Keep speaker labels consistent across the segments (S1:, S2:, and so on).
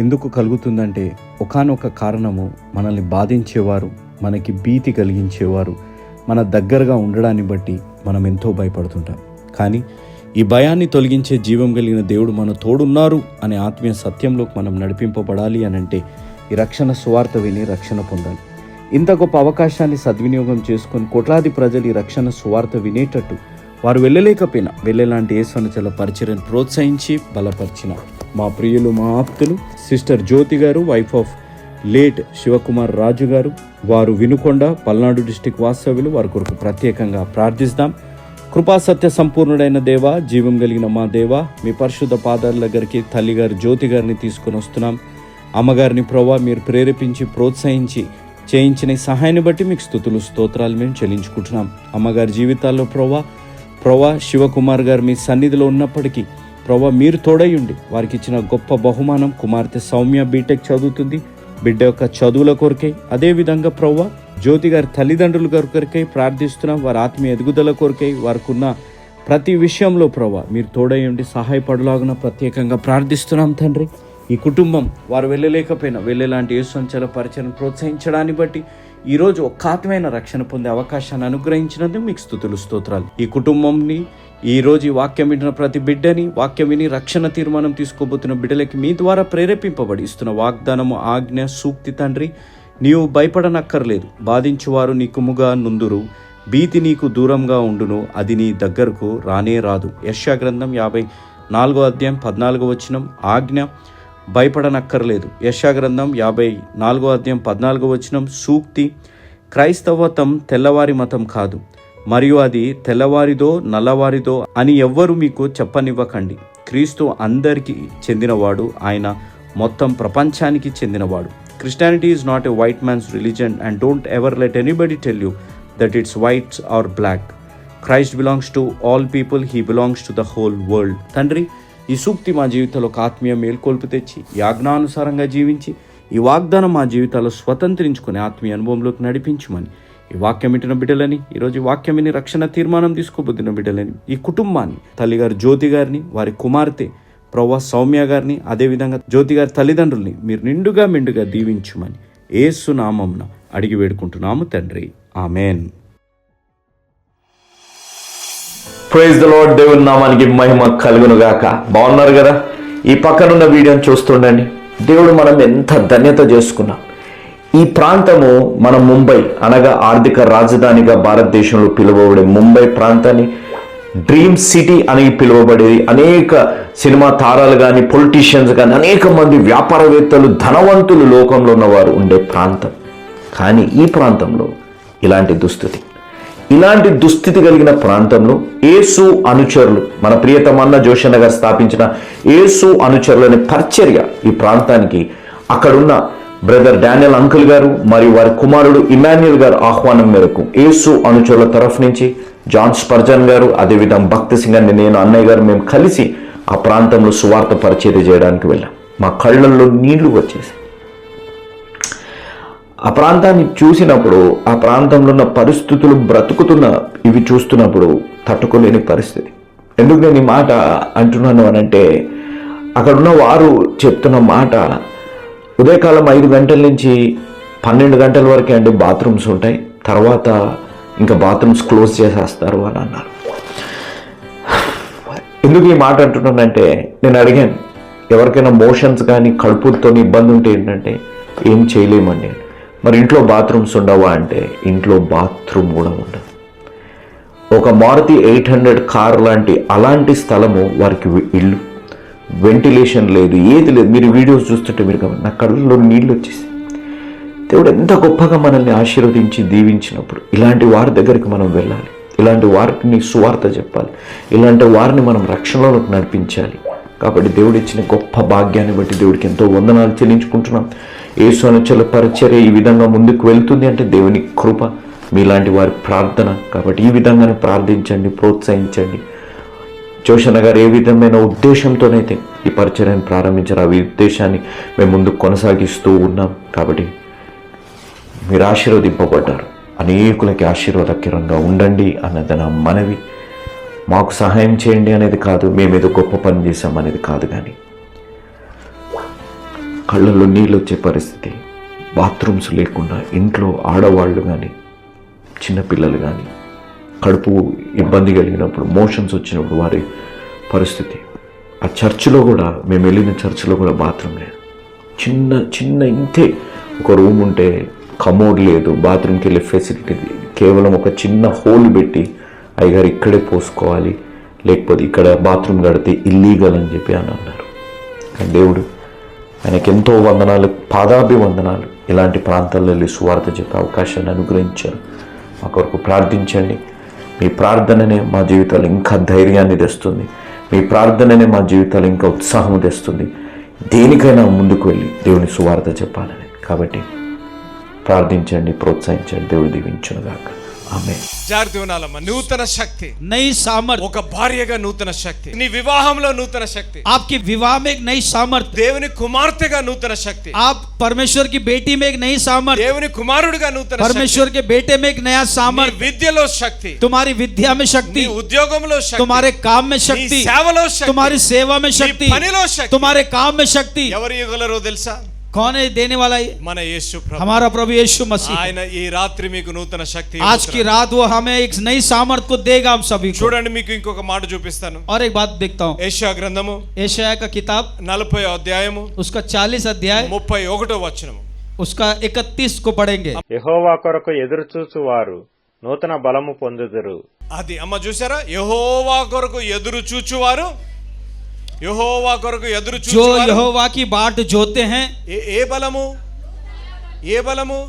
S1: ఎందుకు కలుగుతుందంటే ఒకానొక కారణము మనల్ని బాధించేవారు మనకి భీతి కలిగించేవారు మన దగ్గరగా ఉండడాన్ని బట్టి మనం ఎంతో భయపడుతుంటాం. కానీ ఈ భయాన్ని తొలగించే జీవం కలిగిన దేవుడు మన తోడున్నారు అనే ఆత్మీయ సత్యంలోకి మనం నడిపింపబడాలి అని అంటే ఈ రక్షణ సువార్త విని రక్షణ పొందాలి. ఇంత గొప్ప అవకాశాన్ని సద్వినియోగం చేసుకొని కోట్లాది ప్రజలు ఈ రక్షణ సువార్త వినేటట్టు వారు వెళ్ళలేకపోయినా వెళ్ళేలాంటి యేసనచల పరిచయను ప్రోత్సహించి బలపరిచిన మా ప్రియులు మా ఆప్తులు sister Jyothi garu wife of late Shivakumar Raju garu వారు వినుకొండ పల్నాడు డిస్టిక్ వాస్తవ్యులు వారి కొరకు ప్రత్యేకంగా ప్రార్థిస్తాం. కృపా సత్య సంపూర్ణుడైన దేవ జీవం కలిగిన మా దేవ మీ పరిశుద్ధ పాదాల దగ్గరికి తల్లిగారు జ్యోతి గారిని తీసుకొని వస్తున్నాం. అమ్మగారిని ప్రభా మీరు ప్రేరేపించి ప్రోత్సహించి చేయించిన సహాయాన్ని బట్టి మీకు స్థుతులు స్తోత్రాలు మేము చెల్లించుకుంటున్నాం. అమ్మగారి జీవితాల్లో ప్రభా ప్రభా శివకుమార్ గారు మీ సన్నిధిలో ఉన్నప్పటికీ ప్రభా మీరు తోడయ్యండి. వారికి ఇచ్చిన గొప్ప బహుమానం కుమార్తె సౌమ్య బీటెక్ చదువుతుంది. బిడ్డ యొక్క చదువుల కొరకై అదేవిధంగా ప్రవ్వ జ్యోతి గారి తల్లిదండ్రుల కొరకై ప్రార్థిస్తున్నాం. వారి ఆత్మీయ ఎదుగుదల కొరకై వారికి ఉన్న ప్రతి విషయంలో ప్రభా మీరు తోడయ్యండి సహాయపడలాగున ప్రత్యేకంగా ప్రార్థిస్తున్నాం తండ్రి. ఈ కుటుంబం వారు వెళ్ళలేకపోయినా వెళ్ళేలాంటి యేసుంచల పరిచయం ప్రోత్సహించడాన్ని బట్టి ఈరోజు ఒక్కాత్మైన రక్షణ పొందే అవకాశాన్ని అనుగ్రహించినందుకు మీకు స్థుతులు స్తోత్రాలు. ఈ కుటుంబంని ఈ రోజు ఈ వాక్యం వింటున్న ప్రతి బిడ్డని వాక్యం విని రక్షణ తీర్మానం తీసుకోబోతున్న బిడ్డలకి మీ ద్వారా ప్రేరేపింపబడి ఇస్తున్న వాగ్దానము ఆజ్ఞ సూక్తి తండ్రి నీవు భయపడనక్కర్లేదు. బాధించువారు నీకుముగా నుందురు. భీతి నీకు దూరంగా ఉండును. అది నీ దగ్గరకు రానే రాదు. యశ్యా గ్రంథం యాభై నాలుగో అధ్యాయం పద్నాలుగో వచనం ఆజ్ఞ భయపడనక్కర్లేదు. యశా గ్రంథం యాభై నాలుగో అధ్యాయం పద్నాలుగో వచనం సూక్తి క్రైస్తవతం తెల్లవారి మతం కాదు. మరియు అది తెల్లవారిదో నల్లవారిదో అని ఎవ్వరు మీకు చెప్పనివ్వకండి. క్రీస్తు అందరికీ చెందినవాడు. ఆయన మొత్తం ప్రపంచానికి చెందినవాడు. Christianity is not a white man's religion and don't ever let anybody tell you that it's whites or black Christ belongs to all people he belongs to the whole world తండ్రి ఈ సూక్తి మా జీవితంలో ఒక ఆత్మీయ మేల్కొల్పు తెచ్చి యాజ్ఞానుసారంగా జీవించి ఈ వాగ్దానం మా జీవితాల్లో స్వతంత్రించుకుని ఆత్మీయ అనుభవంలోకి నడిపించమని ఈ వాక్యం వింటున్న బిడ్డలని ఈరోజు ఈ వాక్యం విని రక్షణ తీర్మానం తీసుకోబోతున్న బిడ్డలని ఈ కుటుంబాన్ని తల్లిగారు జ్యోతి గారిని వారి కుమార్తె ప్రవ్వ సౌమ్య గారిని అదేవిధంగా జ్యోతి గారి తల్లిదండ్రుల్ని మీరు నిండుగా మెండుగా దీవించుమని ఏసు నామంన అడిగి వేడుకుంటున్నాము తండ్రి. ఆమెన్.
S2: ప్రైజ్ ద లార్డ్ దేవుని నామానికి మహిమ కలుగును గాక బాగున్నారు కదా? ఈ పక్కనున్న వీడియోని చూస్తుండండి. దేవుడు మనం ఎంత ధన్యత చేసుకున్నాం. ఈ ప్రాంతము మన ముంబై అనగా ఆర్థిక రాజధానిగా భారతదేశంలో పిలువబడే ముంబై ప్రాంతాన్ని డ్రీమ్ సిటీ అని పిలువబడేది. అనేక సినిమా తారాలు కానీ పొలిటీషియన్స్ కానీ అనేక మంది వ్యాపారవేత్తలు ధనవంతులు లోకంలో ఉన్నవారు ఉండే ప్రాంతం. కానీ ఈ ప్రాంతంలో ఇలాంటి దుస్థితి. ఇలాంటి దుస్థితి కలిగిన ప్రాంతంలో ఏసు అనుచరులు మన ప్రియతమన్న జోషన్న గారు స్థాపించిన ఏసు అనుచరులనే పరిచర్య ఈ ప్రాంతానికి అక్కడున్న బ్రదర్ డానియల్ అంకుల్ గారు మరియు వారి కుమారుడు ఇమాన్యుల్ గారు ఆహ్వానం మేరకు ఏసు అనుచరుల తరఫు నుంచి జాన్ స్పర్జన్ గారు అదేవిధంగా భక్తి సింగ్ అని నేను అన్నయ్య గారు మేము కలిసి ఆ ప్రాంతంలో సువార్త పరిచేది చేయడానికి వెళ్ళాం. మా కళ్ళల్లో నీళ్ళు వచ్చేసి ఆ ప్రాంతాన్ని చూసినప్పుడు ఆ ప్రాంతంలో ఉన్న పరిస్థితులు బ్రతుకుతున్న ఇవి చూస్తున్నప్పుడు తట్టుకోలేని పరిస్థితి. ఎందుకు నేను ఈ మాట అంటున్నాను అని అంటే అక్కడున్న వారు చెప్తున్న మాట ఉదయకాలం ఐదు గంటల నుంచి పన్నెండు గంటల వరకే అండి బాత్రూమ్స్ ఉంటాయి. తర్వాత ఇంకా బాత్రూమ్స్ క్లోజ్ చేసేస్తారు అని అన్నారు. ఎందుకు ఈ మాట అంటున్నానంటే నేను అడిగాను ఎవరికైనా మోషన్స్ కానీ కడుపులతో ఇబ్బంది ఉంటే ఏంటంటే ఏం చేయలేమండి. మరి ఇంట్లో బాత్రూమ్స్ ఉండవా అంటే ఇంట్లో బాత్రూమ్ కూడా ఉండదు. ఒక మారుతి ఎయిట్ హండ్రెడ్ కార్ లాంటి అలాంటి స్థలము వారికి ఇల్లు. వెంటిలేషన్ లేదు ఏది లేదు. మీరు వీడియోస్ చూస్తుంటే మీరు నా కళ్ళలో నీళ్ళు వచ్చేసి దేవుడు ఎంత గొప్పగా మనల్ని ఆశీర్వదించి దీవించినప్పుడు ఇలాంటి వారి దగ్గరికి మనం వెళ్ళాలి. ఇలాంటి వారికి సువార్త చెప్పాలి. ఇలాంటి వారిని మనం రక్షణలోకి నడిపించాలి. కాబట్టి దేవుడు ఇచ్చిన గొప్ప భాగ్యాన్ని బట్టి దేవుడికి ఎంతో వందనాలు చెల్లించుకుంటున్నాం. ఏ సోనచల పరిచర్య ఈ విధంగా ముందుకు వెళ్తుంది అంటే దేవుని కృప మీలాంటి వారి ప్రార్థన. కాబట్టి ఈ విధంగానే ప్రార్థించండి ప్రోత్సహించండి. జోషన్న గారు ఏ విధమైన ఉద్దేశంతోనైతే ఈ పరిచర్యను ప్రారంభించారు. ఆ ఉద్దేశాన్ని మేము ముందుకు కొనసాగిస్తూ ఉన్నాం. కాబట్టి మీరు ఆశీర్వదింపబడ్డారు. అనేకులకి ఆశీర్వాదకరంగా ఉండండి అన్నది నా మనవి. మాకు సహాయం చేయండి అనేది కాదు మేమేదో గొప్ప పని చేసాం అనేది కాదు కానీ. కళ్ళల్లో నీళ్ళు వచ్చే పరిస్థితి బాత్రూమ్స్ లేకుండా ఇంట్లో ఆడవాళ్ళు కానీ చిన్నపిల్లలు కానీ కడుపు ఇబ్బంది కలిగినప్పుడు మోషన్స్ వచ్చినప్పుడు వారి పరిస్థితి. ఆ చర్చిలో కూడా మేము వెళ్ళిన చర్చిలో కూడా బాత్రూమ్ లేదు. చిన్న చిన్న ఇంతే. ఒక రూమ్ ఉంటే కమోడ్ లేదు. బాత్రూమ్కి వెళ్ళే ఫెసిలిటీ కేవలం ఒక చిన్న హోల్ పెట్టి అయ్యగారు ఇక్కడే పోసుకోవాలి. లేకపోతే ఇక్కడ బాత్రూమ్ కడితే ఇల్లీగల్ అని చెప్పి అని అన్నారు. కానీ దేవుడు ఆయనకి ఎంతో వందనాలు పాదాభి వందనాలు ఇలాంటి ప్రాంతాల్లో వెళ్ళి సువార్త చెప్పే అవకాశాన్ని అనుగ్రహించారు. మా కొరకు ప్రార్థించండి. మీ ప్రార్థననే మా జీవితాలు ఇంకా ధైర్యాన్ని తెస్తుంది. మీ ప్రార్థననే మా జీవితాలు ఇంకా ఉత్సాహం తెస్తుంది. దేనికైనా ముందుకు వెళ్ళి దేవుని సువార్త చెప్పాలని. కాబట్టి ప్రార్థించండి ప్రోత్సహించండి. దేవుడు దీవించును గాక ఆమె
S3: జాగ్రత్త నూతన శక్తి.
S4: నై సామర్థ్యం.
S3: ఒక భార్యగా నూతన శక్తి. నీ వివాహంలో నూతన శక్తి.
S4: ఆప్కి వివాహం మే నై సామర్థ్యం.
S3: దేవుని కుమార్తెగా నూతన శక్తి.
S4: ఆప్ పరమేశ్వర్కి బేటీ మే నై సామర్థ్యం.
S3: దేవుని కుమారుడుగా నూతన
S4: పరమేశ్వర్కి బేటే మే
S3: నయా
S4: సామర్థ్యం
S3: విద్యలో శక్తి.
S4: తుమారి విద్య
S3: మే
S4: శక్తి
S3: ఉద్యోగంలో శక్తి.
S4: తుమారే
S3: కామ్
S4: శక్తి.
S3: సేవలో శక్తి.
S4: తుమారి సేవ మే శక్తి.
S3: పనిలో శక్తి.
S4: తుమారే కామ్ శక్తి.
S3: ఎవరి యుగలరో తెలుసా?
S4: कौन है देने वाला ये
S3: మన యేసు ప్రభు
S4: हमारा प्रभु यीशु मसीह
S3: ఆయన ఈ రాత్రి మీకు నూతన శక్తి
S4: आज की
S3: ఇవ్వబోతున్నాడు.
S4: रात वो हमें एक नई सामर्थ को देगा हम सभी को
S3: చూడండి మీకు ఇంకొక మాట చూపిస్తాను
S4: और एक बात देखता हूँ
S3: ఏషియా గ్రంథము
S4: एशिया का किताब
S3: నలభై అధ్యాయము
S4: उसका चालीस अध्याय
S3: ముప్పై ఒకటో వచనము
S4: उसका इकतीस को पढ़ेंगे
S5: యెహోవా కొరకు ఎదురుచూచువారు నూతన బలము పొందుదురు
S3: అది అమ్మ చూసారా యహోవా కొరకు ఎదురు చూచువారు యహోవా కొరకు ఎదురు
S4: जो
S3: చూచువారు
S4: यहोवा की बाट जोते हैं
S3: ఏ- ఏ బలము ఏ బలము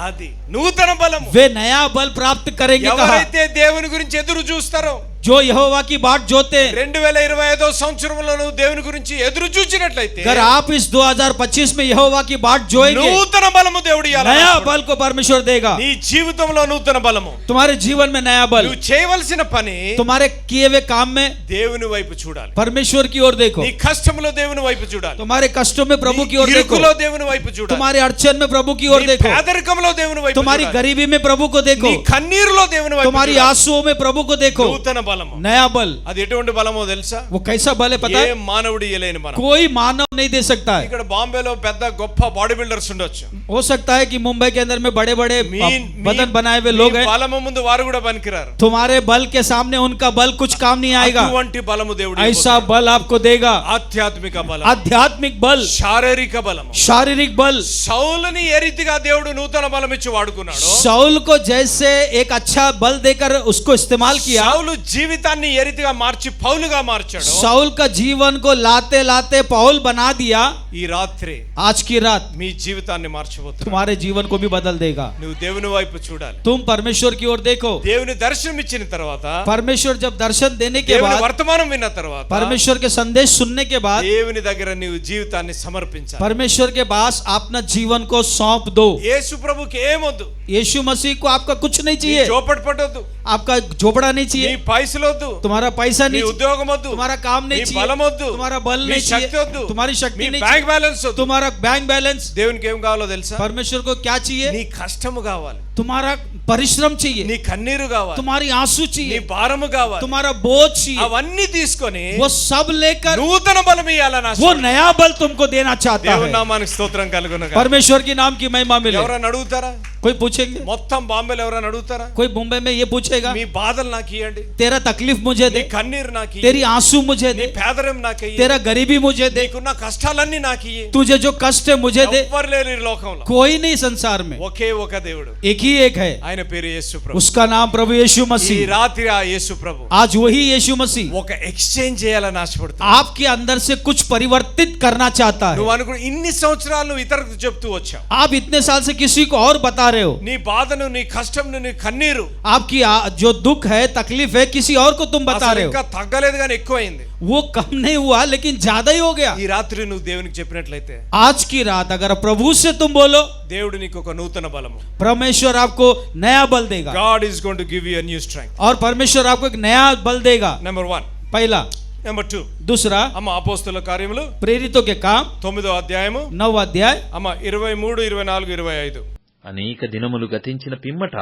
S3: అది నూతన బలము
S4: वे नया बल प्राप्त करेंगे कहा
S3: ఎవరైతే దేవుని గురించి ఎదురు చూస్తారో
S4: जो यहोवा की बाट जोते हैं
S3: రెండు వేల ఇరవై ఐదో సంవత్సరంలో నువ్వు దేవుని గురించి ఎదురు చూచినట్లయితే
S4: अगर आप इस 2025 में यहोवा की बाट जोएंगे
S3: నూతన బలము దేవుడు ఇవ్వాలని
S4: नया
S3: ఆశపడు.
S4: बल को परमेश्वर देगा
S3: నీ జీవితంలో నూతన బలము
S4: तुम्हारे जीवन में नया बल
S3: నువ్వు చేయవలసిన పని
S4: तुम्हारे किए हुए काम में
S3: దేవుని వైపు చూడాలి
S4: परमेश्वर की ओर देखो
S3: నీ కష్టంలో దేవుని వైపు చూడాలి
S4: तुम्हारे कष्टों में प्रभु की
S3: నీ
S4: ओर देखो
S3: ఇరుకులో దేవుని వైపు చూడాలి
S4: तुम्हारे अड़चन में प्रभु की ओर
S3: నీ
S4: देखो
S3: పేదరికంలో దేవుని వైపు
S4: तुम्हारी
S3: చూడాలి.
S4: गरीबी में प्रभु को देखो
S3: నీ కన్నీరులో దేవుని వైపు
S4: तुम्हारी
S3: చూడాలి.
S4: आंसुओं में प्रभु को देखो
S3: నూతన బలము
S4: नया बल
S3: అది ఎటువంటి బలమో తెలుసా
S4: वो कैसा बल है पता
S3: ఏ
S4: है
S3: మానవుడు ఇయ్యలేని బలం
S4: कोई मानव नहीं दे सकता है
S3: ఇక్కడ బాంబేలో పెద్ద గొప్ప బాడీ బిల్డర్స్ ఉండొచ్చు
S4: हो सकता है कि मुंबई के अंदर में बड़े बड़े
S3: మీ
S4: बदन
S3: మీ-
S4: बनाए हुए लोग
S3: మీ
S4: हैं
S3: బలము ముందు వారు కూడా పనికిరారు
S4: तुम्हारे बल के सामने उनका बल कुछ काम नहीं आएगा
S3: అటువంటి బలము దేవుడు
S4: ऐसा
S3: ఇవ్వబోతున్నాడు.
S4: बल आपको देगा
S3: ఆధ్యాత్మిక బలం
S4: आध्यात्मिक बल
S3: శారీరక బలము
S4: शारीरिक बल
S3: సౌలని ఏ రీతిగా దేవుడు నూతన బలం ఇచ్చి వాడుకున్నాడు
S4: शाउल को जैसे एक अच्छा बल देकर उसको इस्तेमाल किया
S3: సౌలు జీవితాన్ని ఏ రీతిగా మార్చి పౌలుగా మార్చాడు
S4: शाउल का जीवन को लाते लाते पौल बना दिया
S3: ఈ రాత్రి
S4: आज की रात
S3: మీ జీవితాన్ని మార్చబోతున్నాడు
S4: तुम्हारे जीवन को भी बदल देगा
S3: నువ్వు దేవుని వైపు చూడాలి
S4: तुम परमेश्वर की ओर देखो
S3: దేవుని దర్శనం ఇచ్చిన తర్వాత
S4: परमेश्वर जब दर्शन देने के
S3: దేవుని
S4: बाद
S3: వర్తమానం విన్న తర్వాత
S4: परमेश्वर के संदेश सुनने के बाद
S3: దేవుని దగ్గర నీవు జీవితాన్ని సమర్పించాలి
S4: परमेश्वर के पास अपना जीवन को सौंप दो
S3: యేసు ప్రభుకి ఏమొద్దు
S4: यीशु मसीह को आपका कुछ नहीं
S3: నీ
S4: चाहिए
S3: చోపటి పట్టొద్దు
S4: आपका झोपड़ा नहीं
S3: నీ
S4: चाहिए
S3: పైసలు వద్దు
S4: तुम्हारा पैसा
S3: నీ
S4: नहीं चाहिए
S3: ఉద్యోగం వద్దు
S4: तुम्हारा काम
S3: నీ
S4: नहीं
S3: బలం
S4: चाहिए
S3: వద్దు
S4: तुम्हारा बल
S3: నీ
S4: नहीं
S3: శక్తి
S4: चाहिए
S3: వద్దు
S4: तुम्हारी
S3: నీ
S4: शक्ति नहीं
S3: బ్యాంక్
S4: चाहिए
S3: బ్యాలెన్స్ వద్దు
S4: तुम्हारा बैंक बैलेंस
S3: దేవునికి ఏం కావాలో తెలుసా
S4: परमेश्वर को क्या चाहिए
S3: నీ కష్టము కావాలి
S4: तुम्हारा परिश्रम
S3: నీ
S4: चाहिए
S3: కన్నీరు కావాలి
S4: तुम्हारी आंसू
S3: నీ
S4: चाहिए
S3: భారము కావాలి
S4: तुम्हारा बोझ चाहिए
S3: అవన్నీ తీసుకొని
S4: वो सब लेकर
S3: నూతన బలం ఇవ్వాలని
S4: वो
S3: ఆశపడు.
S4: नया बल तुमको देना चाहता
S3: దేవుని
S4: है
S3: నామానికి స్తోత్రం కలుగును
S4: परमेश्वर की नाम की महिमा मिले
S3: ఎవరైనా అడుగుతారా
S4: कोई पूछेंगे
S3: మొత్తం బాంబేలో ఎవరైనా అడుగుతారా
S4: कोई मुंबई में ये पूछेगा
S3: మీ బాధలు నాకు ఇవ్వండి
S4: तेरा तकलीफ मुझे
S3: నీ
S4: दे
S3: కన్నీరు నాకు ఇయ్యి.
S4: तेरी आंसू मुझे
S3: నీ
S4: दे
S3: పేదరం నాకు ఇయ్యి.
S4: तेरा गरीबी मुझे दे
S3: నీకున్న కష్టాలన్నీ నాకు ఇయ్యి.
S4: तुझे जो कष्ट है मुझे दे
S3: ఎవ్వరు లేరు ఈ లోకంలో
S4: कोई नहीं संसार में
S3: ఒకే ఒక దేవుడు
S4: एक ही एक है
S3: ఆయన పేరు యేసు ప్రభు
S4: उसका नाम प्रभु यीशु
S3: ఈ
S4: मसीह
S3: రాత్రి ఆ యేసు ప్రభు
S4: आज वही यीशु मसीह
S3: ఒక ఎక్స్చేంజ్ చేయాలని ఆశపడుతుంది
S4: आपके अंदर से कुछ परिवर्तित करना चाहता है
S3: నువ్వు అనుకున్న ఇన్ని సంవత్సరాలు నువ్వు ఇతరులకు చెప్తూ వచ్చావు
S4: आप इतने साल से किसी को और बता रहे हो
S3: నీ బాధను నీ కష్టంను నీ కన్నీరు
S4: आपकी आ- जो दुख है तकलीफ है किसी और को तुम बता
S3: అసలు
S4: रहे हो
S3: ఇంకా తగ్గలేదు కానీ ఎక్కువైంది
S4: वो कम नहीं हुआ लेकिन ज्यादा ही हो गया
S3: ఈ రాత్రి నువ్వు దేవునికి చెప్పినట్లయితే
S4: आज की रात अगर प्रभु से तुम बोलो
S3: దేవుడు నీకు ఒక నూతన బలము
S4: परमेश्वर आपको नया बल देगा
S3: God is going to give you new strength
S4: और परमेश्वर आपको एक नया बल देगा
S3: నెంబర్ వన్
S4: पहला
S3: నెంబర్ టూ
S4: दूसरा
S3: అమ్మ అపోస్తుల కార్యములు
S4: प्रेरितों के काम
S3: తొమ్మిదో అధ్యాయము
S4: नौ अध्याय
S3: అమ్మ ఇరవై మూడు ఇరవై నాలుగు ఇరవై ఐదు
S6: అనేక దినములు గతించిన పిమ్మట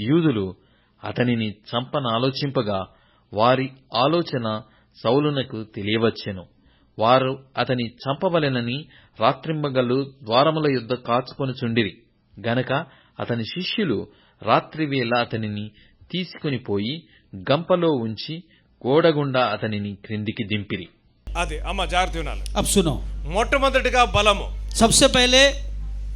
S6: యూదులు అతనిని చంపనాలోచింపగా వారి ఆలోచన సౌలునకు తెలియవచ్చెను. వారు అతని చంపవలెనని రాత్రింబగలు ద్వారముల యుద్ధ కాచుకొనుచుండిరి. గనక అతని శిష్యులు రాత్రివేళ అతనిని తీసుకుని పోయి గంపలో ఉంచి గోడగుండా అతనిని క్రిందికి దింపిరి.
S3: అది అమ్మ జాగ్రత్త మొట్టమొదటిగా బలము.
S4: సబ్సే పైలే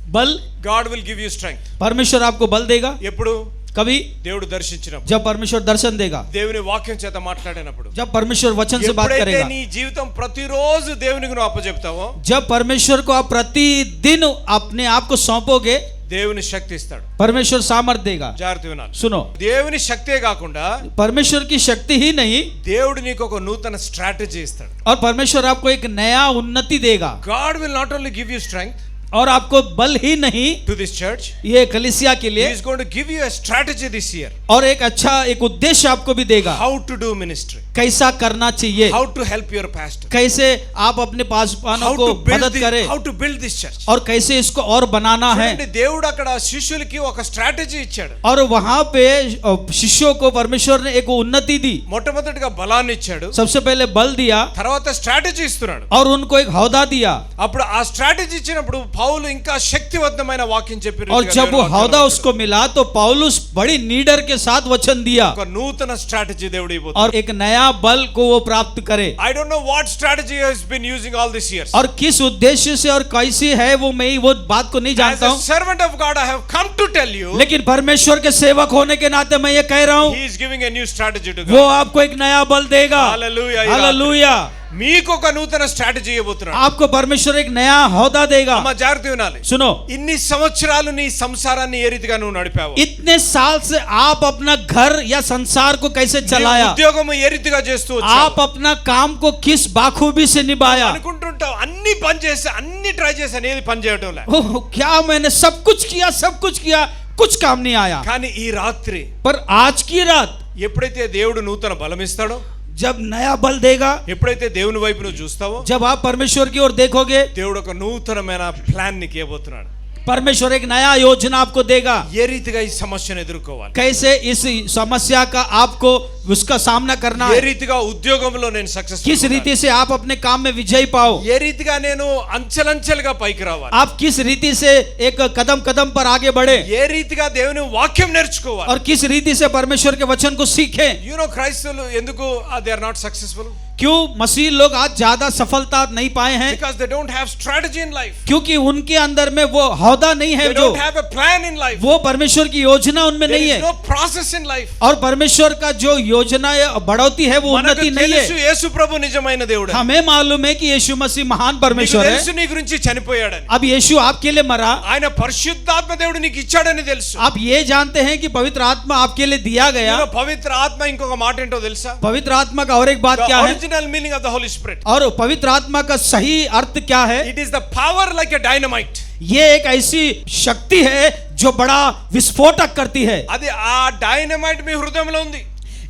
S4: बल
S3: God will give you strength
S4: परमेश्वर आपको बल देगा
S3: ఎప్పుడు
S4: कभी
S3: దేవుడు దర్శించినప్పుడు
S4: जब परमेश्वर दर्शन देगा
S3: దేవుని వాక్యం చేత మాట్లాడినప్పుడు
S4: जब परमेश्वर वचन से बात
S3: ఎప్పుడైతే
S4: करेगा
S3: నీ జీవితం ప్రతిరోజు దేవునికి నువ్వు అప్పచెప్తావో
S4: जब परमेश्वर को आप प्रतिदिन अपने आप को सौंपोगे
S3: దేవుని శక్తి ఇస్తాడు
S4: परमेश्वर सामर्थ देगा
S3: జాగ్రత్త వినాలి
S4: सुनो
S3: దేవుని శక్తే కాకుండా
S4: परमेश्वर की शक्ति ही नहीं
S3: దేవుడు నీకు ఒక నూతన స్ట్రాటజీ ఇస్తాడు
S4: और परमेश्वर आपको एक नया उन्नति देगा
S3: God will not only give you strength
S4: और आपको बल ही नहीं
S3: టు దిస్ చర్చ్
S4: ये कलिसिया के लिए
S3: is going to give you a strategy this year
S4: और एक अच्छा एक उद्देश्य आपको भी देगा
S3: హౌ టు డూ మినిస్ట్రీ
S4: कैसा करना चाहिए
S3: how to help your pastor
S4: कैसे आप अपने पासवानों
S3: హౌ
S4: को
S3: టు బిల్డ్
S4: मदद करें
S3: how to build this church
S4: और कैसे इसको और बनाना है
S3: దేవుడు అక్కడ శిష్యులకి ఒక స్ట్రాటజీ ఇచ్చాడు
S4: और वहां पे अ, शिष्यों को परमेश्वर ने एक उन्नति दी
S3: మొట్టమొదటిగా బలాన్ని ఇచ్చాడు
S4: सबसे पहले बल दिया
S3: తర్వాత స్ట్రాటజీ ఇస్తున్నాడు
S4: और उनको एक हौदा दिया
S3: అప్పుడు ఆ స్ట్రాటజీ ఇచ్చినప్పుడు పౌలు ఇంకా శక్తివంతమైన వాక్యం చెప్పి
S4: और जब वो हौदा उसको मिला तो पौलुस बड़ी नीडर के साथ वचन दिया
S3: ఒక నూతన స్ట్రాటజీ దేవుడు ఇవ్వబోతున్నాడు
S4: और एक नया बल को वो प्राप्त करे
S3: I don't know what strategy has been using all this years
S4: और किस उद्देश्य से और कैसी है वो मैं वो बात को नहीं
S3: As
S4: जानता
S3: a
S4: हूँ
S3: servant of God, I have come to tell you,
S4: लेकिन परमेश्वर के सेवक होने के नाते मैं ये कह रहा हूँ
S3: He is giving a new strategy to
S4: वो
S3: God.
S4: आपको एक नया बल देगा
S3: Hallelujah, ఈ
S4: हालेलुया
S3: మీకు ఒక నూతన స్ట్రాటజీ ఇవ్వబోతున్నాడు
S4: आपको పరమేశ్వర్ ఏక్ నయా హోదా దేగా
S3: అమ్మ జాగ్రత్త వినాలి
S4: सुनो
S3: ఇన్ని సంవత్సరాలు నీ సంసారాన్ని ఏ రీతిగా నువ్వు నడిపావు
S4: इतने साल से आप अपना घर या संसार को कैसे चलाया
S3: ఉద్యోగం ఏ రీతిగా చేస్తూ వచ్చావు?
S4: आप अपना काम को किस बाखूबी से निभाया
S3: అనుకుంటుంటావు అన్ని పని చేసి అన్ని ట్రై చేశాను ఏది పని చేయటం లే
S4: ओह క్యా మైనే సబ్ కుచ్ కియా సబ్ కుచ్ కియా कुछ काम नहीं आया
S3: కానీ ఈ రాత్రి
S4: पर आज की रात
S3: ఎప్పుడైతే దేవుడు నూతన బలమిస్తాడో
S4: जब नया बल देगा
S3: ఎప్పుడైతే దేవుని వైపు నువ్వు చూస్తావో
S4: जब आप परमेश्वर की ओर देखोगे
S3: దేవుడు ఒక నూతనమైన ప్లాన్ నీకు ఇవ్వబోతున్నాడు
S4: परमेश्वर एक नया योजना आपको देगा
S3: ఏ రీతిగా ఈ సమస్యను ఎదుర్కోవాలి
S4: कैसे इस समस्या का आपको उसका सामना करना
S3: ఏ
S4: है
S3: రీతిగా ఉద్యోగంలో నేను సక్సెస్
S4: किस रीति से आप अपने काम में विजय पाओ
S3: ఏ రీతిగా నేను అంచెలంచెలుగా పైకి రావాలి
S4: आप किस रीति से एक कदम कदम पर आगे बढ़े
S3: ఏ రీతిగా దేవుని వాక్యం నేర్చుకోవాలి
S4: और किस रीति से परमेश्वर के वचन को सीखें
S3: యు నో క్రైస్తవులు ఎందుకు దే ఆర్ నాట్ సక్సెస్ఫుల్
S4: क्यों मसीह लोग आज ज्यादा सफलता नहीं पाए हैं
S3: because they don't have strategy in life
S4: क्योंकि उनके अंदर में वो हौदा नहीं है
S3: దే
S4: जो
S3: don't have a plan in life
S4: वो परमेश्वर की योजना उनमें
S3: దేర్
S4: नहीं
S3: ఇస్
S4: है
S3: నో ప్రాసెస్ ఇన్ లైఫ్
S4: और परमेश्वर का जो योजना या बढ़ोती है वो
S3: మనకు
S4: उन्नति नहीं
S3: తెలుసు
S4: है
S3: యేసు ప్రభు నిజమైన దేవుడు
S4: हमें मालूम है कि यीशु मसीह महान
S3: నీకు
S4: परमेश्वर है
S3: తెలుసు నీ గురించి చనిపోయాడని
S4: अब यीशु आपके लिए मरा
S3: ఆయన పరిశుద్ధాత్మ దేవుడు నీకు ఇచ్చాడని తెలుసు
S4: आप ये जानते हैं कि पवित्र आत्मा आपके लिए दिया गया
S3: You know, పవిత్ర ఆత్మ ఇంకొక మాట ఏంటో తెలుసా
S4: पवित्र आत्मा का और एक बात क्या है
S3: original meaning of the holy spirit
S4: और पवित्र आत्मा का सही अर्थ क्या है
S3: it is the power like a dynamite
S4: ये एक ऐसी शक्ति है जो बड़ा विस्फोटक करती है
S3: అది ఆ డైనమైట్ మీ హృదయంలో ఉంది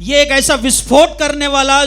S4: ये एक ऐसा विस्फोट करने वाला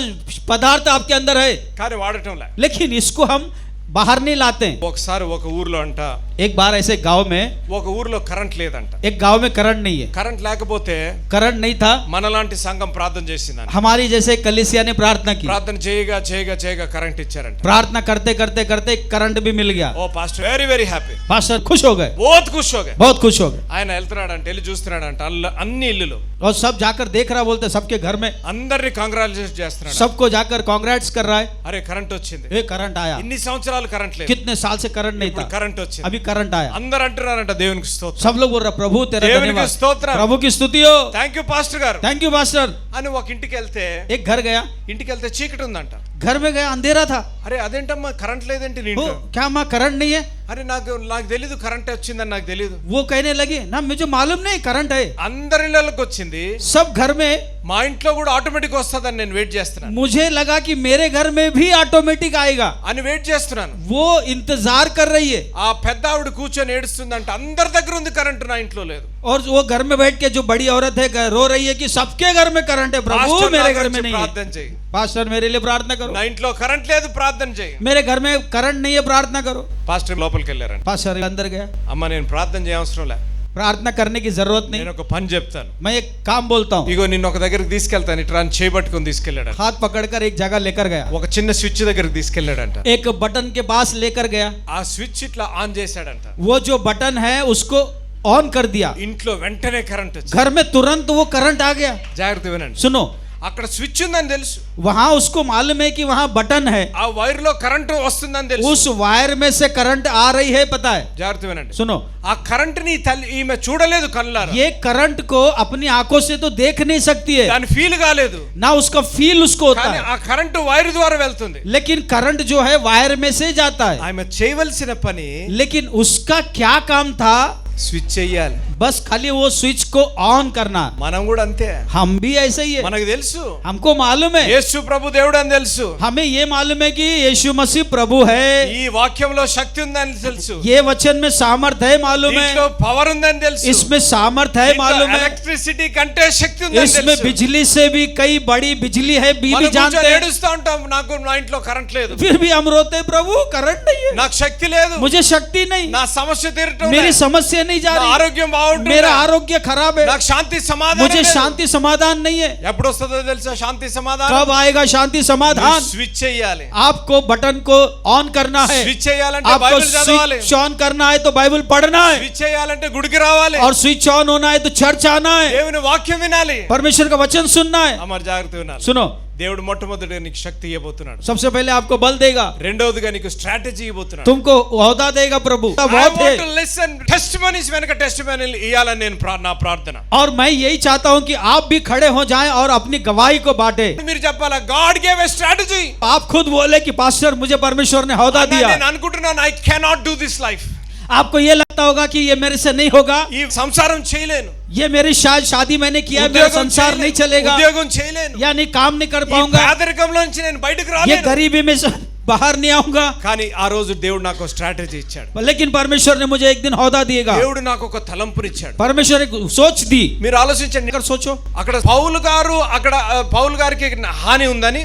S4: पदार्थ आपके अंदर है
S3: కానీ వాడటం లే
S4: लेकिन इसको हम बाहर नहीं लाते हैं
S3: ఒకసారి ఒక ఊర్లో అంట
S4: एक बार ऐसे गांव में
S3: ఒక ఊర్లో కరెంట్ లేదంట
S4: एक गांव में करंट नहीं है
S3: కరెంట్ లేకపోతే
S4: करंट नहीं था
S3: మనలాంటి సంఘం ప్రార్థన చేసిందంట
S4: हमारी जैसे कलिसिया ने प्रार्थना की
S3: ప్రార్థన చేయగా చేయగా చేయగా కరెంట్ ఇచ్చారంట
S4: प्रार्थना करते करते करते करंट भी मिल गया
S3: ఓ pastor very very happy
S4: pastor खुश हो गए
S3: బోత్ ఖుష్ హోగే
S4: बहुत खुश हो गए
S3: ఆయన వెళ్తున్నాడంట వెళ్ళి చూస్తున్నాడంట అల్ల అన్ని ఇల్లులు
S4: और सब जाकर देख रहा बोलते सबके घर में
S3: అందరిని కంగ్రాచులేట్ చేస్తున్నాడు
S4: सबको जाकर कांग्रेट्स कर रहा है
S3: అరే కరెంట్ వచ్చింది
S4: ये करंट आया
S3: ఇన్ని సంవత్సరాలు కరెంట్ లేదు
S4: कितने साल से करंट नहीं
S3: ఇప్పుడు
S4: था
S3: కరెంట్ వచ్చింది
S4: अभी करंट आया
S3: అందరు అంటున్నారంట దేవునికి స్తోత్రం
S4: सब लोग बोल रहे प्रभु तेरा
S3: దేవునికి
S4: धन्यवाद
S3: స్తోత్రం.
S4: प्रभु की स्तुति हो
S3: థ్యాంక్ యూ పాస్టర్ గారు
S4: थैंक यू मास्टर
S3: అని ఒక ఇంటికి వెళ్తే
S4: एक घर गया
S3: ఇంటికి వెళ్తే చీకటి ఉందంట
S4: घर में गया अंधेरा था
S3: అరే అదేంటమ్మా కరెంట్ లేదేంటి నీ
S4: वो
S3: ఇంట్లో?
S4: क्या माँ करंट नहीं है
S3: అరే నాకు నాకు తెలీదు కరెంట్ వచ్చిందని నాకు తెలీదు
S4: वो कहने लगे ना मुझे मालूम नहीं करंट है
S3: అందరి ఇళ్ళకి వచ్చింది
S4: सब घर में
S3: మా ఇంట్లో కూడా ఆటోమేటిక్ వస్తుందని నేను వెయిట్ చేస్తున్నాను
S4: मुझे लगा कि मेरे घर में भी ऑटोमेटिक आएगा
S3: అని వెయిట్ చేస్తున్నాను
S4: वो इंतजार कर रही है
S3: ఆ పెద్ద ఆవిడ కూర్చొని ఏడుస్తుందంటే అందరి దగ్గర ఉంది కరెంట్ నా ఇంట్లో లేదు
S4: और वो घर में बैठ के जो बड़ी औरत है रो रही है कि सबके घर में करंट है प्रभु
S3: పాస్టర్
S4: मेरे
S3: నా
S4: घर में
S3: గురించి
S4: नहीं है
S3: ప్రార్థన చేయి
S4: पास्टर मेरे लिए प्रार्थना करो
S3: నా ఇంట్లో కరెంట్ లేదు ప్రార్థన చేయి
S4: मेरे घर में करंट नहीं है प्रार्थना करो
S3: పాస్టర్ లోపలికి వెళ్ళారంట
S4: पास्टर अंदर गया
S3: అమ్మ నేను ప్రార్థన చేయవసరం లే
S4: प्रार्थना करने की जरूरत नहीं
S3: నేను ఒక పని చెప్తాను
S4: मैं एक काम बोलता हूँ
S3: ఇగో నిన్ను ఒక దగ్గరికి తీసుకెళ్తాను ఇట్లా అని చేయబట్టుకొని తీసుకెళ్ళాడు
S4: हाथ पकड़कर एक जगह लेकर गया
S3: ఒక చిన్న స్విచ్ దగ్గరికి తీసుకెళ్ళాడంట
S4: एक बटन के पास लेकर गया
S3: ఆ స్విచ్ ఇట్లా ఆన్ చేశాడంట
S4: वो जो बटन है उसको ऑन कर दिया
S3: ఇంట్లో వెంటనే కరెంట్ వచ్చింది
S4: घर में तुरंत वो करंट आ गया
S3: జాగ్రత్త వినండి
S4: सुनो
S3: అక్కడ స్విచ్ ఉందని తెలుసు
S4: वहां उसको मालूम है कि वहां बटन है
S3: ఆ వైర్ లో కరెంట్ వస్తుందని తెలుసు
S4: उस वायर में से करंट आ रही है पता है
S3: జాగ్రత్త వినండి
S4: सुनो
S3: ఆ కరెంట్ ని తల్లి ఈమె చూడలేదు కళ్ళారా
S4: ये करंट को अपनी आंखों से तो देख नहीं सकती है
S3: దాని ఫీల్ కాలేదు
S4: ना उसका फील उसको होता
S3: కానీ
S4: है
S3: ఆ కరెంట్ వైర్ ద్వారా వెళ్తుంది
S4: लेकिन करंट जो है वायर में से जाता है
S3: ఆమె చేయవలసిన పని
S4: लेकिन उसका क्या काम था
S3: స్విచ్ చేయాలి
S4: బస్ ఖాళీ ఓ స్విచ్ కో ఆన్ కర్నా.
S3: మనం కూడా అంతే.
S4: హమ్ బి ఐసే
S3: మనకు తెలుసు.
S4: హమ్కో మాలూమ్.
S3: యేసు ప్రభు దేవుడు అని తెలుసు.
S4: హమే ఏ మాలూమ్కి యేసు మసి ప్రభు హై.
S3: ఈ వాక్యంలో శక్తి ఉందని తెలుసు.
S4: ఏ వచన్ మే సామర్థ్య హై మాలూమ్?
S3: హై
S4: ఇందులో
S3: పవర్ ఉందని తెలుసు.
S4: ఇస్మే సామర్థ్య హై మాలూమ్.
S3: ఎలక్ట్రిసిటీ కంటే శక్తి ఉందని తెలుసు.
S4: ఇస్మే బిజ్లీ సే బి కై బడి
S3: బిజ్లీ
S4: హై బీ
S3: భీ
S4: జాంతే
S3: ఏడుస్తా ఉంటాం. నాకు నా ఇంట్లో కరెంట్ లేదు.
S4: ఫిర్ బి హమ్ రోతే ప్రభు కరెంట్
S3: నాకు శక్తి లేదు.
S4: ముజే శక్తి నహీ
S3: నా సమస్య తీరటం
S4: మేరీ
S3: సమస్య
S4: समस्या नहीं जा
S3: నా
S4: रही
S3: ఆరోగ్యం బాగుంటుంది
S4: मेरा आरोग्य खराब है
S3: నాకు శాంతి సమాధానం
S4: मुझे
S3: లేదు.
S4: शांति समाधान नहीं है
S3: ఎప్పుడు వస్తుందో తెలుసా శాంతి సమాధానం
S4: कब आएगा शांति समाधान
S3: స్విచ్ చేయాలి
S4: आपको बटन को ऑन करना है
S3: స్విచ్ చేయాలంటే
S4: आपको
S3: బైబిల్ చదవాలి
S4: स्विच ऑन करना है तो बाइबल पढ़ना है
S3: స్విచ్ చేయాలంటే గుడికి రావాలి
S4: और स्विच ऑन होना है तो चर्च आना है
S3: దేవుని వాక్యం వినాలి
S4: परमेश्वर का वचन सुनना है
S3: అమర్ జాగ్రత్త వినాలి
S4: सुनो
S3: దేవుడు మొట్టమొదటి నీకు శక్తి ఇవ్వబోతున్నాడు
S4: सबसे पहले आपको बल देगा
S3: రెండవదిగా నీకు స్ట్రాటజీ ఇవ్వబోతున్నాడు
S4: तुमको ओहदा देगा प्रभु
S3: I
S4: बहुत
S3: want to
S4: है
S3: listen. Testimonies వెనక టెస్టిమనీలు ఇవ్వాలని నేను ప్రా- నా ప్రార్థన
S4: और मैं यही चाहता हूं कि आप भी खड़े हो जाएं और अपनी गवाही को बांटे
S3: మీరు చెప్పాలా గాడ్ గేవ్ ఎ స్ట్రాటజీ
S4: आप खुद बोले कि पास्टर मुझे परमेश्वर ने ओहदा दिया
S3: నేను అనుకుంటున్నాను I cannot do this life
S4: आपको ये लगता होगा कि ये मेरे से नहीं होगा
S3: ఈ సంసారం చేయలేను
S4: ये मेरी शायद शादी मैंने किया है, मेरा
S3: ఉద్యోగం
S4: संसार नहीं
S3: చేయలేను.
S4: चलेगा
S3: ఉద్యోగం చేయలేను
S4: या नहीं काम नहीं कर
S3: ఈ
S4: पाऊंगा
S3: పేదరికంలో నుంచి నేను బయటకు
S4: ये
S3: రాలేను
S4: गरीबी में से बाहर नहीं आऊंगा
S3: కానీ ఆ రోజు దేవుడు నాకు స్ట్రాటజీ ఇచ్చాడు
S4: लेकिन परमेश्वर ने मुझे एक दिन ओहदा दिएगा
S3: దేవుడు నాకు ఒక తలంపునిచ్చాడు
S4: परमेश्वर एक सोच दी
S3: మీరు ఆలోచించండి
S4: अगर सोचो
S3: అక్కడ పౌలు గారు అక్కడ ఆ, పౌలు గారికి హాని ఉందని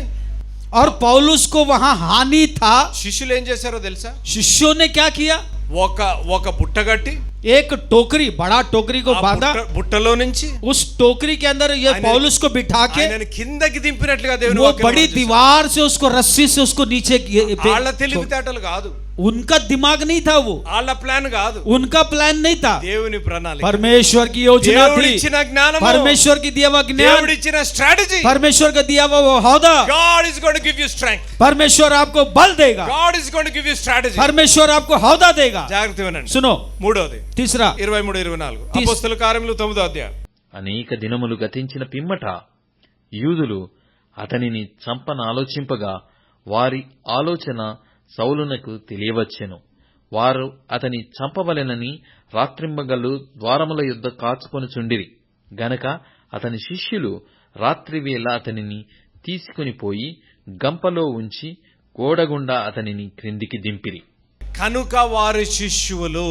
S4: और पौलुस को वहां हानि था
S3: శిష్యులు ఏం చేశారో తెలుసా
S4: शिष्यों ने क्या किया
S3: ఒక ఒక బుట్ట కట్టి
S4: एक टोकरी बड़ा टोकरी को
S3: ఆ
S4: बांधा
S3: బుట్ట- బుట్టలో నుంచి
S4: उस टोकरी के अंदर ये
S3: आने-
S4: पौलुस को बिठा के
S3: ఆయనను కిందకి దింపినట్లుగా దేవుని
S4: वो
S3: వాక్యంలో
S4: बड़ी
S3: చూశాం.
S4: दीवार से उसको रस्सी से उसको नीचे किए- पे-
S3: వాళ్ళ తెలివితేటలు కాదు
S4: उनका दिमाग नहीं था वो
S3: వాళ్ళ ప్లాన్ కాదు
S4: उनका प्लान नहीं था
S3: దేవుని ప్రణాళిక
S4: परमेश्वर की योजना
S3: దేవుడు
S4: थी
S3: ఇచ్చిన జ్ఞానము
S4: परमेश्वर की दिया हुआ ज्ञान
S3: దేవుడు ఇచ్చిన స్ట్రాటజీ
S4: परमेश्वर का दिया हुआ वो हौदा
S3: God is going to give you strength
S4: परमेश्वर आपको बल देगा
S3: God is going to give you strategy
S4: परमेश्वर आपको हौदा देगा
S3: జాగ్రత్త వినండి
S4: सुनो
S3: మూడోది
S4: तीसरा
S3: ఇరవై మూడు ఇరవై నాలుగు
S4: తీస్-
S3: అపోస్తల కార్యములు తొమ్మిదో అధ్యాయం
S6: అనేక దినములు గతించిన పిమ్మట యూదులు అతనిని చంపన ఆలోచింపగా వారి ఆలోచన సౌలునకు తెలియవచ్చెను వారు అతని చంపవలెనని రాత్రింబగళ్ళు ద్వారముల యుద్ధ కాచుకొనుచుండిరి గనక అతని శిష్యులు రాత్రివేళ అతనిని తీసుకుని పోయి గంపలో ఉంచి గోడగుండా అతనిని క్రిందికి దింపిరి
S3: కనుక వారి శిష్యులు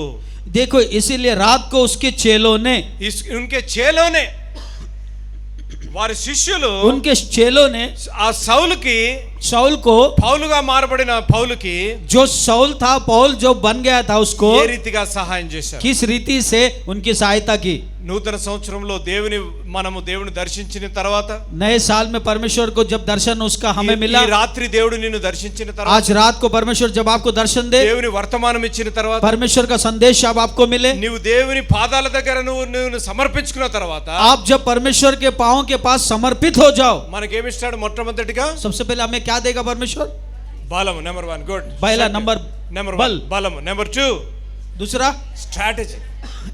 S4: देखो इसीलिए रात को उसके चेलों ने
S3: ఇస్- ఉన్కే చేలోనే వారి శిష్యులు
S4: उनके चेलों ने
S3: ఆ సౌలుకి
S4: शाउल को
S3: పౌలుగా మారబడిన పౌలుకి
S4: जो शाउल था पौल जो बन गया था उसको
S3: ఏ రీతిగా సహాయం చేశారు
S4: किस रीति से उनकी सहायता की
S3: నూతన సంవత్సరంలో దేవుని మనము దేవుని దర్శించిన తర్వాత
S4: नए साल में परमेश्वर को जब दर्शन उसका हमें
S3: ఈ-
S4: मिला
S3: ఈ రాత్రి దేవుడు నిన్ను దర్శించిన తర్వాత
S4: आज रात को परमेश्वर जब आपको दर्शन दे
S3: దేవుని వర్తమానం ఇచ్చిన తర్వాత
S4: परमेश्वर का संदेश अब आपको मिले
S3: నువ్వు దేవుని పాదాల దగ్గర నువ్వు నువ్వు సమర్పించుకున్న తర్వాత
S4: आप जब परमेश्वर के पाँव के पास समर्पित हो जाओ
S3: మనకేమిస్తాడు మొట్టమొదటిగా
S4: सबसे पहले हमें क्या देगा परमेश्वर
S3: బలము నెంబర్ వన్ గుడ్
S4: पहला नंबर
S3: నెంబర్
S4: बल
S3: వన్ బలము నెంబర్ టూ
S4: दूसरा
S3: స్ట్రాటజీ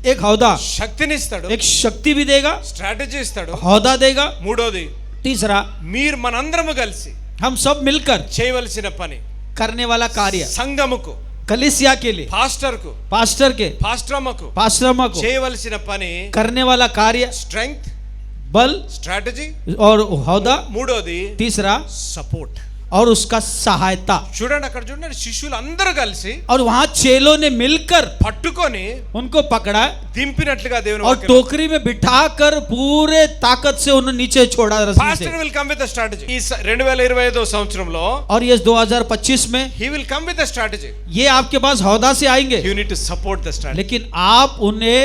S4: एक हौदा
S3: శక్తిని ఇస్తాడు
S4: एक शक्ति भी देगा
S3: స్ట్రాటజీ ఇస్తాడు
S4: हौदा देगा
S3: మూడోది
S4: तीसरा
S3: మీరు మనందరము కలిసి
S4: हम सब मिलकर
S3: చేయవలసిన పని
S4: करने वाला कार्य
S3: సంఘముకు
S4: कलिसिया के लिए
S3: పాస్టర్ కు
S4: पास्टर के
S3: పాస్ట్రమ్మకు
S4: पास्टरमा को
S3: చేయవలసిన పని
S4: करने वाला कार्य
S3: స్ట్రెంగ్త్
S4: बल
S3: స్ట్రాటజీ
S4: और हौदा
S3: మూడోది
S4: तीसरा
S3: సపోర్ట్
S4: और उसका सहायता
S3: చూడండి అక్కడ చూడండి శిష్యులు అందరూ కలిసి
S4: और वहां चेलों ने मिलकर
S3: పట్టుకొని
S4: उनको पकड़ा
S3: దింపినట్లుగా దేవుని
S4: और टोकरी में बिठाकर पूरे ताकत से उन्हें नीचे छोड़ा रस्सी
S3: పాస్టర్
S4: से
S3: విల్ కమ్ విత్ స్ట్రాటజీ ఈ రెండు వేల ఇరవై ఐదో సంవత్సరంలో
S4: और ये 2025 में
S3: he will come with strategy
S4: ये आपके पास हौदा से आएंगे
S3: you need to support the strategy
S4: लेकिन आप उन्हें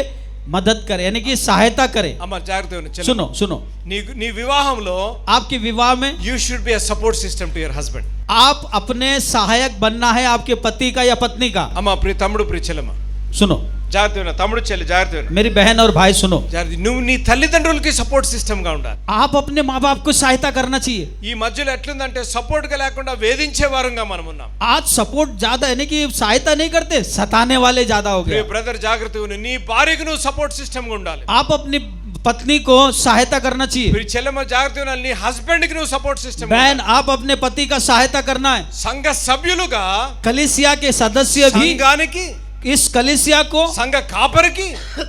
S4: मदद करें यानी कि सहायता करें
S3: అమ్మ జాగ్రత్త విను, చెల్లి.
S4: सुनो सुनो
S3: నీ నీ వివాహంలో
S4: आपके विवाह में
S3: you should be a support system to your husband
S4: आप अपने सहायक बनना है आपके पति का या पत्नी का
S3: అమ్మ ప్రియ తమ్ముడు ప్రియ చెల్లెమ్మ
S4: सुनो
S3: జాగ్రత్త విను, తమ్ముడు చెల్లి జాగ్రత్త విను.
S4: मेरी बहन और भाई सुनो
S3: జాగ్రత్త నువ్వు నీ తల్లిదండ్రులకి సపోర్ట్ సిస్టమ్ గా ఉండాలి
S4: आप अपने माँ बाप को सहायता करना चाहिए
S3: ఈ మధ్యలో ఎట్లుందంటే సపోర్ట్ గా లేకుండా వేధించే వారంగా మనం ఉన్నాం
S4: आज सपोर्ट ज्यादा यानी कि सहायता नहीं करते सताने वाले ज्यादा हो
S3: ప్రియ
S4: गए
S3: బ్రదర్ జాగ్రత్త విను. నీ భార్యకు నువ్వు సపోర్ట్ సిస్టమ్ గా ఉండాలి
S4: आप अपनी पत्नी को सहायता करना चाहिए
S3: మీరు చెల్లెమ్మ జాగ్రత్త వినాలి. నీ హస్బెండ్ కి నువ్వు సపోర్ట్ సిస్టమ్
S4: बहन आप अपने पति का सहायता करना है
S3: సంఘ సభ్యులుగా
S4: कलिसिया के सदस्य भी
S3: సంఘానికి
S4: इस कलिसिया को
S3: సంఘ కాపరికి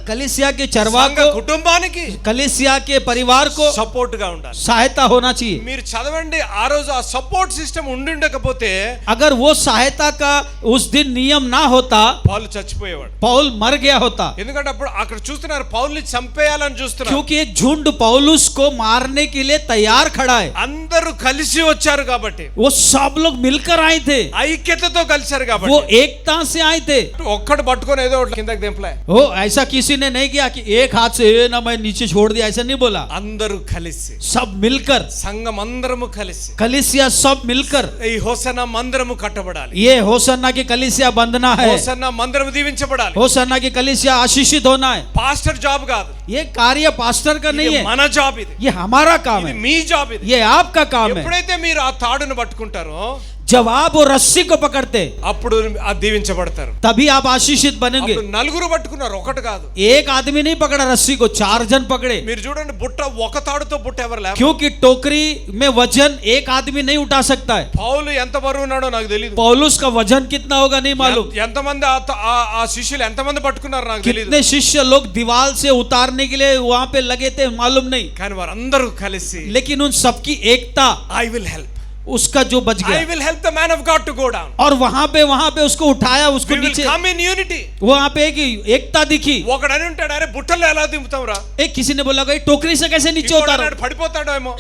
S4: कलिसिया के चरवा
S3: సంఘ
S4: को
S3: కుటుంబానికి
S4: कलिसिया के परिवार को
S3: సపోర్ట్ గా ఉండాలి
S4: सहायता होना चाहिए
S3: మీరు చదవండి ఆ రోజు ఆ సపోర్ట్ సిస్టమ్ ఉండి ఉండకపోతే
S4: अगर वो सहायता का उस दिन नियम ना होता
S3: పౌలు చచ్చిపోయేవాడు
S4: पौल मर गया होता
S3: ఎందుకంటే అప్పుడు అక్కడ చూస్తున్నారు పౌల్ని చంపేయాలని చూస్తున్నారు
S4: क्योंकि एक झुंड पौलुस को मारने के लिए तैयार खड़ा है
S3: అందరూ కలిసి వచ్చారు కాబట్టి
S4: वो सब लोग मिलकर आए थे
S3: ఐక్యతతో కలిశారు
S4: वो
S3: కాబట్టి
S4: एकता से आए थे
S3: ఒక్కడు పట్టుకొని ఏదో ఒకటి కిందకి దింపలే
S4: वो ऐसा किसी ने नहीं किया कि एक हाथ से "ए, ना मैं नीचे छोड़ दिया ऐसा नहीं बोला
S3: అందరూ కలిసి
S4: सब मिलकर
S3: సంఘం అందరము కలిసి
S4: कलिसिया सब मिलकर
S3: ఈ హోసన మందిరము కట్టబడాలి
S4: ये होसन्ना की कलिसिया बंधना है
S3: హోసన్న మందిరము దీవించబడాలి
S4: होसन्ना की कलिसिया आशीषित होना है
S3: పాస్టర్ జాబ్ కాదు
S4: ये कार्य पास्टर का नहीं
S3: ఇది
S4: है
S3: మన జాబ్ ఇది
S4: ये हमारा काम
S3: ఇది
S4: है
S3: మీ జాబ్ ఇది
S4: ये आपका काम है
S3: ఎప్పుడైతే మీరు ఆ తాడును పట్టుకుంటారో
S4: जब आप वो रस्सी को पकड़ते
S3: అప్పుడు ఆ దీవించబడతారు
S4: तभी आप आशीषित बनेंगे
S3: అప్పుడు నలుగురు పట్టుకున్నారు ఒకటి కాదు
S4: एक आदमी नहीं पकड़ा रस्सी को चार जन पकड़े
S3: మీరు చూడండి బుట్ట ఒక తాడుతో బుట్ట ఎవరు లేరు
S4: क्योंकि टोकरी में वजन एक आदमी नहीं उठा सकता है
S3: పౌలు ఎంత బరువు ఉన్నాడో నాకు తెలియదు
S4: पौलुस का वजन कितना होगा नहीं मालूम
S3: ఎంతమంది ఆ త- ఆ- ఆ శిష్యులు ఎంతమంది పట్టుకున్నారు నాకు తెలియదు
S4: कितने शिष्य लोग दीवार से उतारने के लिए वहां पे लगे थे मालूम नहीं
S3: కానీ వారందరూ కలిసి
S4: लेकिन उन सबकी एकता
S3: ఐ విల్ హెల్ప్
S4: उसका जो बच
S3: ఐ
S4: गया
S3: will help the man of God to go down
S4: और वहां पे वहां पे उसको उठाया उसको
S3: వి విల్
S4: नीचे
S3: కమ్ ఇన్ యూనిటీ
S4: वहां पे एक एकता दिखी
S3: ఒకడు అని ఉంటాడు అరే బుట్టలు ఎలా దింపుతాం రా
S4: एक किसी ने बोला "गई, टोकरी से कैसे नीचे
S3: ఇంకోడు
S4: उतारो
S3: అన్నాడు, పడిపోతాడో ఏమో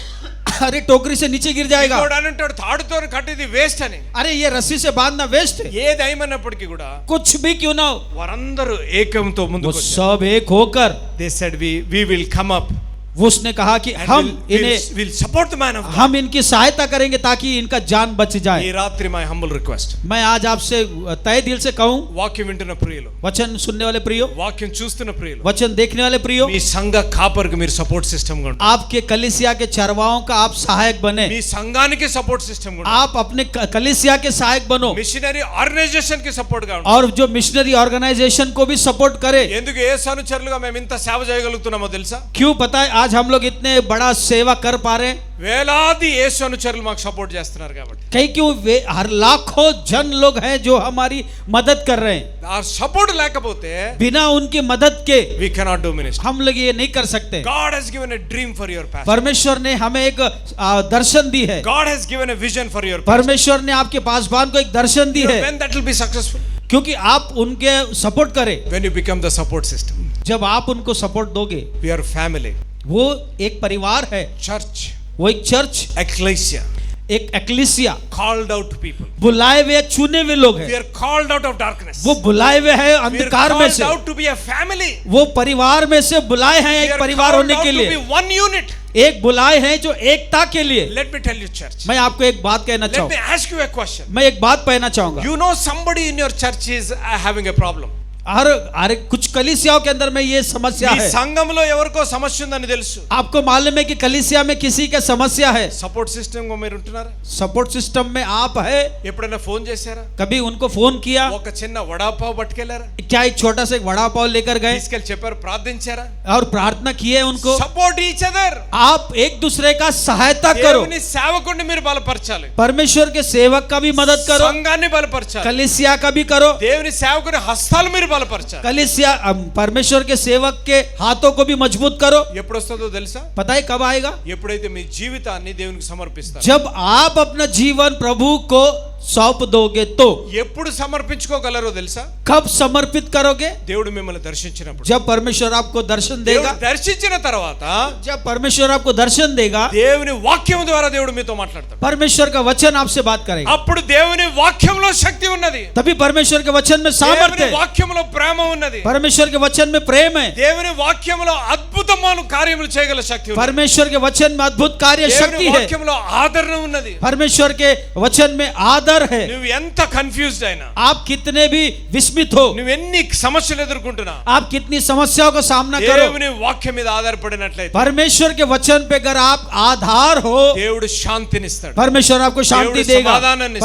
S4: अरे टोकरी से नीचे गिर जाएगा
S3: ఇంకోడు అని ఉంటాడు తాడుతో కట్టిది వేస్ట్ అని
S4: अरे ये रस्सी से बांधना वेस्ट है
S3: ఏది అయినప్పటికీ కూడా
S4: कुछ भी क्यों ना हो
S3: వారందరూ ఏకంతో
S4: वो
S3: ముందుకు
S4: सब एक होकर
S3: they said we we will come up
S4: वो उसने कहा कि हम इन्हें
S3: will support the man of
S4: हम इनकी सहायता करेंगे ताकि इनका जान बच
S3: ఈ
S4: जाए
S3: రాత్రి మై హంబుల్ రిక్వెస్ట్
S4: मैं आज आपसे तय दिल से कहूं
S3: వాక్యం వింటున్న ప్రియులు
S4: वचन सुनने वाले प्रियो
S3: వాక్యం చూస్తున్న ప్రియులు
S4: वचन देखने वाले प्रियो
S3: మీ సంఘ కాపర్కి మీరు సపోర్ట్ సిస్టమ్ గా ఉండాలి.
S4: आपके कलिसिया के चरवाओं का आप सहायक बने
S3: మీ సంఘానికి సపోర్ట్ సిస్టమ్ గా ఉండాలి.
S4: आप अपने क- कलिसिया के सहायक बनो
S3: మిషనరీ ఆర్గనైజేషన్ కి సపోర్ట్ గా ఉండాలి.
S4: और जो मिशनरी ऑर्गेनाइजेशन को भी सपोर्ट करे
S3: ఎందుకు ఏ అనుచరులుగా మేము ఇంత సేవ చేయగలుగుతున్నామో తెలుసా
S4: क्यों पता है आज हम लोग इतने बड़ा सेवा कर पा रहे हैं
S3: వేలాది యేసు అనుచరులు మాకు సపోర్ట్ చేస్తున్నారు కాబట్టి
S4: कई क्यों वे हर लाखों जन लोग हैं जो हमारी मदद कर रहे हैं
S3: ఆ సపోర్ట్ లేకపోతే
S4: बिना उनकी मदद के
S3: వి కెనాట్ డూ మినిస్టర్
S4: हम लोग ये नहीं कर सकते
S3: God has given a dream for your past
S4: परमेश्वर ने हमें एक आ, दर्शन दी है
S3: God has given a vision for your
S4: परमेश्वर ने आपके पासवान को एक दर्शन दी है
S3: when that will be successful
S4: क्योंकि आप उनके सपोर्ट करें
S3: when you become the support system
S4: जब आप उनको सपोर्ट दोगे
S3: వి ఆర్ ఫ్యామిలీ
S4: वो एक परिवार है।
S3: चर्च
S4: वो एक चर्च
S3: एक्लेसिया
S4: एक एक्लिसिया
S3: कॉल्ड आउट पीपल
S4: बुलाए हुए चुने हुए लोग हैं।
S3: We are called out of darkness
S4: वो बुलाए हुए हैं अंधकार में से।
S3: Out to be a family
S4: वो परिवार में से बुलाए हैं एक परिवार होने के लिए।
S3: वन यूनिट
S4: एक बुलाए हैं जो एकता के लिए।
S3: Let me tell you church
S4: मैं आपको एक बात कहना
S3: चाहूँगा।
S4: मैं एक बात कहना चाहूँगा।
S3: You know somebody in your church is having a problem problem
S4: और अरे कुछ कलिसियाओं के अंदर में ये समस्या
S3: మీ
S4: है
S3: సంఘంలో ఎవరికో సమస్య ఉందని తెలుసు
S4: आपको मालूम है कि कलिसिया में किसी का समस्या है
S3: సపోర్ట్ సిస్టమ్ మీరు ఉంటున్నారా
S4: सपोर्ट सिस्टम में आप है
S3: ఎప్పుడైనా ఫోన్ చేశారా
S4: कभी उनको फोन किया
S3: ఒక చిన్న వడాపావు పట్టుకెళ్లారా
S4: क्या एक छोटा सा एक वड़ा पाव लेकर गए
S3: తీసుకెళ్లి చెప్పారు ప్రార్థించారా
S4: और प्रार्थना किए उनको
S3: సపోర్ట్ ఈచ్ అదర్
S4: आप एक दूसरे का सहायता करो
S3: దేవుని సేవకుడిని మీరు బలపరచాలి
S4: परमेश्वर के सेवक का भी मदद करो
S3: సంఘాన్ని బలపరచాలి
S4: कलिसिया का भी करो
S3: దేవుని సేవకుని హస్తాలు మీరు బలపరచాలి
S4: कलिसिया अम, परमेश्वर के सेवक के हाथों को भी मजबूत करो
S3: ఎప్పుడు వస్తుందో తెలుసా
S4: पता है कब आएगा
S3: ఎప్పుడైతే మీ జీవితాన్ని దేవునికి సమర్పిస్తారు
S4: जब आप अपना जीवन प्रभु को सौंप दोगे तो
S3: ఎప్పుడు సమర్పించుకోగలరో తెలుసా
S4: कब समर्पित करोगे
S3: దేవుడు మిమ్మల్ని దర్శించినప్పుడు
S4: जब परमेश्वर आपको दर्शन
S3: దేవుడు
S4: देगा
S3: దర్శించిన తర్వాత
S4: जब परमेश्वर आपको दर्शन देगा
S3: దేవుని వాక్యం ద్వారా దేవుడు మీతో మాట్లాడతాడు
S4: परमेश्वर का वचन आपसे बात करेगा
S3: అప్పుడు దేవుని వాక్యంలో శక్తి ఉన్నది
S4: तभी परमेश्वर के वचन में सामर्थ्य
S3: దేవుని
S4: है
S3: వాక్యంలో ప్రేమ ఉన్నది
S4: परमेश्वर के वचन में प्रेम है
S3: దేవుని వాక్యంలో అద్భుతమైన కార్యములు చేయగల శక్తి ఉన్నది
S4: परमेश्वर के वचन में अद्भुत कार्य
S3: దేవుని
S4: शक्ति है
S3: వాక్యంలో ఆదరణ ఉన్నది
S4: परमेश्वर के वचन में डर है।
S3: నువ్వు ఎంత కన్ఫ్యూజ్డ్ అయినా।
S4: आप कितने भी विस्मित हो।
S3: నువ్వు ఎన్ని సమస్యలు ఎదుర్కొంటున్నా।
S4: आप कितनी समस्याओं का सामना करो।
S3: దేవుని వాక్యం మీద ఆధారపడినట్లయితే।
S4: परमेश्वर के वचन पे अगर आप आधार हो
S3: దేవుడు శాంతిని ఇస్తాడు
S4: परमेश्वर आपको
S3: శాంతి
S4: देगा।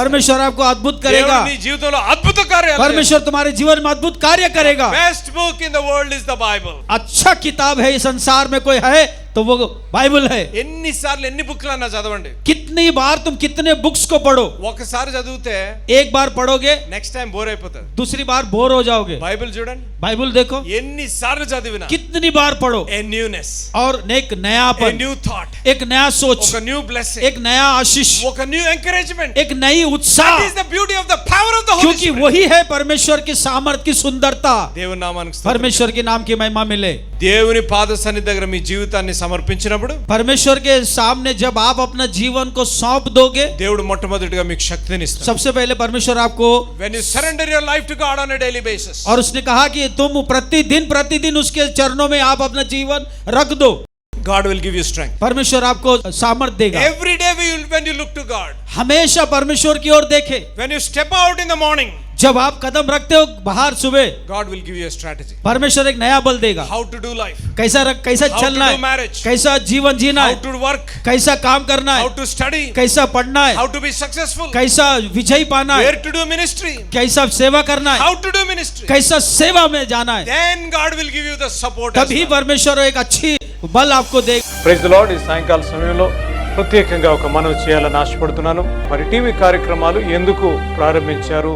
S4: परमेश्वर आपको
S3: అద్భుత
S4: करेगा।
S3: నీ జీవితంలో అద్భుత కార్యాలు
S4: परमेश्वर तुम्हारे जीवन में अद्भुत कार्य करेगा।
S3: Best book in the world is the Bible
S4: अच्छा किताब है इस संसार में कोई है तो वो बाइबल है
S3: ఎన్నిసార్లు ఎన్ని బుక్లు అన్నా చదవండి
S4: कितनी बार तुम कितने बुक्स को पढ़ो
S3: ఒకసారి చదివితే
S4: एक बार पढ़ोगे
S3: నెక్స్ట్ టైం బోర్ అయిపోతుంది
S4: दूसरी बार बोर हो जाओगे
S3: బైబిల్ చూడండి
S4: बाइबल देखो
S3: ఎన్నిసార్లు చదివినా
S4: कितनी बार पढ़ो
S3: ఏ న్యూనెస్
S4: और एक
S3: ఏ
S4: नयापन
S3: న్యూ థాట్
S4: एक नया सोच
S3: ఒక న్యూ బ్లెస్సింగ్
S4: एक नया आशीष
S3: ఒక న్యూ ఎంకరేజ్మెంట్
S4: एक नई उत्साह
S3: that is the beauty of the power of the holy
S4: क्योंकि वही है परमेश्वर की सामर्थ्य की सुंदरता
S3: దేవుని నామానికి స్తోత్రం.
S4: परमेश्वर के नाम की महिमा मिले
S3: దేవుని పాద సన్నిధి దగ్గర మీ జీవితాన్ని సమర్పించినప్పుడు
S4: परमेश्वर के सामने जब आप अपना जीवन को सौंप दोगे
S3: దేవుడు మొట్టమొదటిగా మీకు శక్తిని ఇస్తాడు
S4: सबसे पहले परमेश्वर आपको
S3: when you surrender your life to God on a daily basis
S4: और उसने कहा कि तुम प्रतिदिन प्रतिदिन उसके चरणों में आप अपना जीवन रख दो
S3: God will give you strength
S4: परमेश्वर आपको सामर्थ्य देगा
S3: every day when you look to God
S4: हमेशा परमेश्वर की ओर देखे
S3: when you step out in the morning
S4: जब आप कदम रखते हो बाहर सुबह
S3: God will give you strategy
S4: परमेश्वर एक नया बल देगा
S3: హౌ టు డు లైఫ్
S4: कैसा रख कैसा
S3: How to
S4: चलना
S3: do
S4: है
S3: marriage.
S4: कैसा जीवन जीना
S3: హౌ
S4: है
S3: టు వర్క్
S4: कैसा काम करना
S3: హౌ
S4: है
S3: టు స్టడీ
S4: कैसा पढ़ना
S3: హౌ
S4: है
S3: టు బి సక్సెస్ఫుల్
S4: कैसा विजय पाना
S3: వేర్
S4: है
S3: టు డు మినిస్ట్రీ
S4: कैसा सेवा करना है
S3: హౌ టు డు మినిస్ట్రీ
S4: कैसा सेवा में जाना है
S3: then God will give you the support
S4: तभी परमेश्वर एक अच्छी बल आपको देगा
S5: ప్రైజ్ లార్డ్ ఈ సాయంకాల సమయంలో ప్రత్యేకంగా ఒక మనవి చేయాలని ఆశపడుతున్నాను మరి టీవీ కార్యక్రమాలు ఎందుకు ప్రారంభించారు